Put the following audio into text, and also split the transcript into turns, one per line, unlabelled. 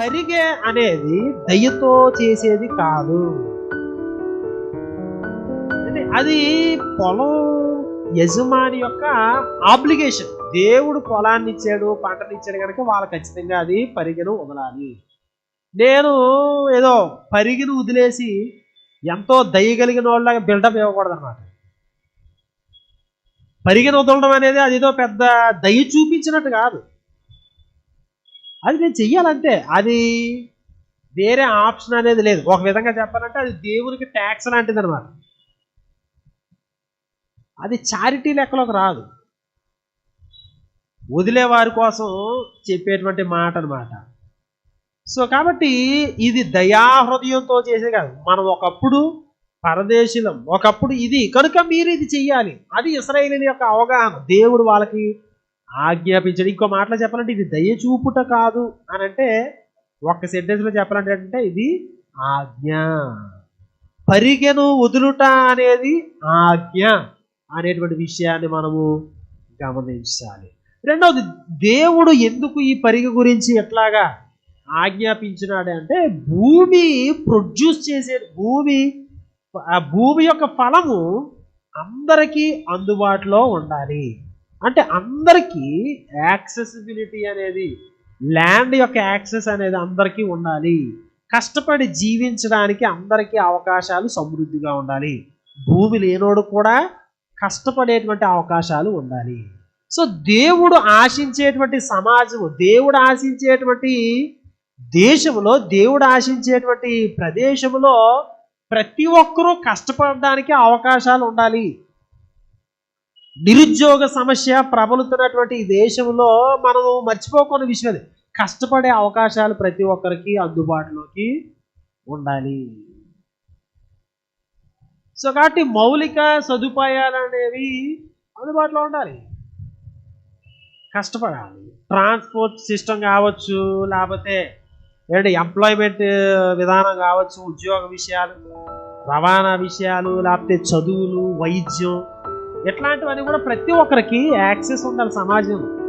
పరిగె అనేది దయ్యతో చేసేది కాదు. అది పొలం యజమాని యొక్క ఆబ్లిగేషన్ దేవుడు పొలాన్ని ఇచ్చాడు పంటని ఇచ్చాడు కనుక వాళ్ళు ఖచ్చితంగా అది పరిగెను వదలాలి. నేను ఏదో పరిగిని వదిలేసి ఎంతో దయ్యగలిగిన వాళ్ళగా బిల్డప్ ఇవ్వకూడదు అనమాట పరిగిన వదలడం అనేది అదేదో పెద్ద దయ చూపించినట్టు కాదు. అది నేను చెయ్యాలంటే అది వేరే ఆప్షన్ అనేది లేదు. ఒక విధంగా చెప్పాలంటే అది దేవునికి ట్యాక్స్ లాంటిది అనమాట అది చారిటీ లెక్కలోకి రాదు. వదిలే వారి కోసం చెప్పేటువంటి మాట అనమాట సో కాబట్టి ఇది దయాహృదయంతో చేసే కాదు. మనం ఒకప్పుడు పరదేశీలం. ఒకప్పుడు ఇది. కనుక మీరు ఇది చెయ్యాలి. అది ఇస్రాయేలీల యొక్క అవగాహన. దేవుడు వాళ్ళకి ఆజ్ఞాపించడు. ఇంకో మాటలో చెప్పాలంటే ఇది దయ చూపుట కాదు అని అంటే ఒక్క సెంటెన్స్లో చెప్పాలంటే అంటే ఇది ఆజ్ఞ. పరిగెను వదులుట అనేది ఆజ్ఞ అనేటువంటి విషయాన్ని మనము గమనించాలి. రెండవది దేవుడు ఎందుకు ఈ పరిగె గురించి ఎట్లాగా ఆజ్ఞాపించినాడు అంటే భూమి ప్రొడ్యూస్ చేసే భూమి ఆ భూమి యొక్క ఫలము అందరికీ అందుబాటులో ఉండాలి. అంటే అందరికీ యాక్సెసిబిలిటీ అనేది ల్యాండ్ యొక్క యాక్సెస్ అనేది అందరికీ ఉండాలి. కష్టపడి జీవించడానికి అందరికీ అవకాశాలు సమృద్ధిగా ఉండాలి. భూమి లేనోడు కూడా కష్టపడేటువంటి అవకాశాలు ఉండాలి. సో దేవుడు ఆశించేటువంటి సమాజము దేవుడు ఆశించేటువంటి దేశంలో దేవుడు ఆశించేటువంటి ప్రదేశంలో ప్రతి ఒక్కరూ కష్టపడడానికి అవకాశాలు ఉండాలి. నిరుద్యోగ సమస్య ప్రబలుతున్నటువంటి ఈ దేశంలో మనము మర్చిపోకున్న విషయం అది. కష్టపడే అవకాశాలు ప్రతి ఒక్కరికి అందుబాటులోకి ఉండాలి. సో కాబట్టి మౌలిక సదుపాయాలు అనేవి అందుబాటులో ఉండాలి. కష్టపడాలి. ట్రాన్స్పోర్ట్ సిస్టమ్ కావచ్చు లేకపోతే ఏంటి ఎంప్లాయ్మెంట్ విధానం కావచ్చు ఉద్యోగ విషయాలు రవాణా విషయాలు లేకపోతే చదువులు వైద్యం ఇట్లాంటివన్నీ కూడా ప్రతి ఒక్కరికి యాక్సెస్ ఉండాలి సమాజంలో.